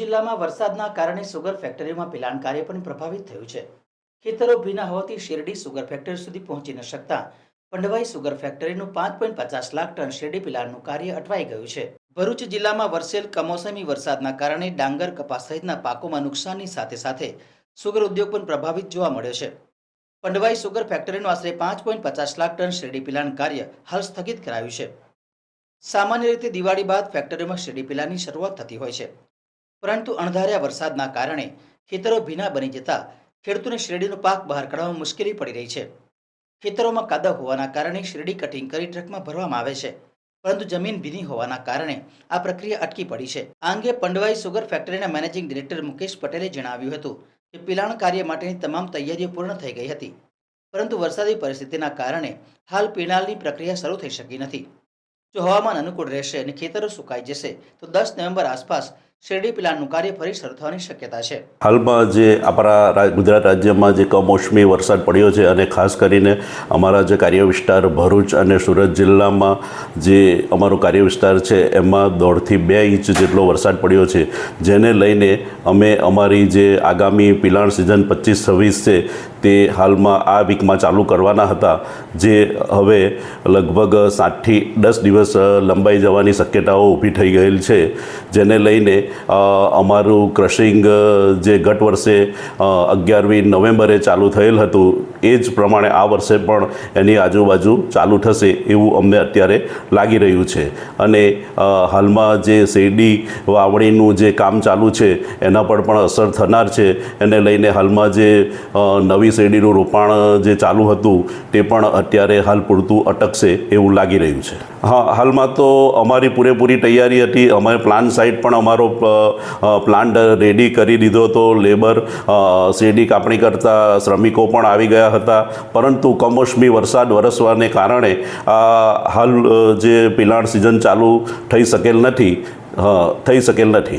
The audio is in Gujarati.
જિલ્લામાં વરસાદના કારણે સુગર ફેક્ટરીમાં પિલાણ કાર્ય પણ પ્રભાવિત થયું છે. ખેતરો ભીના હોવાથી શેરડી સુગર ફેક્ટરી સુધી પહોંચી ન શકતા. પંડવાઈ સુગર ફેક્ટરીનું પાંચ પોઈન્ટ પચાસ લાખ ટન શેરડી પિલાણનું કાર્ય અટવાઈ ગયું છે. ભરૂચ જિલ્લામાં વરસેલ કમોસમી વરસાદના કારણે ડાંગર કપાસ સહિતના પાકોમાં નુકસાનની સાથે સાથે સુગર ઉદ્યોગ પણ પ્રભાવિત જોવા મળ્યો છે. પંડવાઈ સુગર ફેક્ટરીનું આશરે પાંચ પોઈન્ટ પચાસ લાખ ટન શેરડી પિલાણ કાર્ય હાલ સ્થગિત કરાયું છે. સામાન્ય રીતે દિવાળી બાદ ફેક્ટરીમાં શેરડી પિલાની શરૂઆત થતી હોય છે. પરંતુ અણધાર્યા વરસાદના કારણે ખેતરો ભીના બની જતા ખેડૂતોને શેરડીનો પાક બહાર કાઢવામાં મુશ્કેલી પડી રહી છે. ખેતરોમાં કાદવ હોવાના કારણે શેરડી કટિંગ કરી ટ્રકમાં ભરવામાં આવે છે, પરંતુ જમીન ભીની હોવાના કારણે આ પ્રક્રિયા અટકી પડી છે. આ અંગે પંડવાઈ સુગર ફેક્ટરીના મેનેજિંગ ડિરેક્ટર મુકેશ પટેલે જણાવ્યું હતું કે પિલાણ કાર્ય માટેની તમામ તૈયારીઓ પૂર્ણ થઈ ગઈ હતી, પરંતુ વરસાદી પરિસ્થિતિના કારણે હાલ પિલાણની પ્રક્રિયા શરૂ થઈ શકી નથી. જો હવામાન અનુકૂળ રહેશે અને ખેતરો સુકાઈ જશે, તો દસ નવેમ્બર આસપાસ શેરડી પિલાણનું કાર્ય ફરી શરૂ થવાની શક્યતા છે. હાલમાં જે આપણા ગુજરાત રાજ્યમાં જે કમોસમી વરસાદ પડ્યો છે અને ખાસ કરીને અમારા જે કાર્ય વિસ્તાર ભરૂચ અને સુરત જિલ્લામાં જે અમારો કાર્ય વિસ્તાર છે, એમાં દોઢથી બે ઇંચ જેટલો વરસાદ પડ્યો છે. જેને લઈને અમે અમારી જે આગામી પિલાણ સિઝન પચીસ છવ્વીસ છે, તે હાલમાં આ વીકમાં ચાલુ કરવાના હતા. જે હવે લગભગ સાતથી દસ દિવસ લંબાઈ જવાની શક્યતાઓ ઊભી થઈ ગયેલ છે. જેને લઈને અમારું ક્રશિંગ જે ગત વર્ષે અગિયારમી નવેમ્બરે ચાલુ થયેલ હતું એ જ પ્રમાણે આ વર્ષે પણ એની આજુબાજુ ચાલુ થશે એવું અમને અત્યારે લાગી રહ્યું છે. અને હાલમાં જે શેરડી વાવણીનું જે કામ ચાલુ છે, એના પર પણ અસર થનાર છે. એને લઈને હાલમાં જે નવી શેરડીનું રોપાણ જે ચાલુ હતું, તે પણ અત્યારે હાલ પૂરતું અટકશે એવું લાગી રહ્યું છે. હા, હાલમાં તો અમારી પૂરેપૂરી તૈયારી હતી. અમારે પ્લાન સાઇટ પણ અમારો પ્લાન્ટ રેડી કરી દીધો હતો. લેબર શેરડી કાપણી કરતા શ્રમિકો પણ આવી ગયા હતા. પરંતુ કમોસમી વરસાદ વરસવાને કારણે હાલ જે પિલાણ સિઝન ચાલુ થઈ શકેલ નથી. થઈ શકેલ નથી.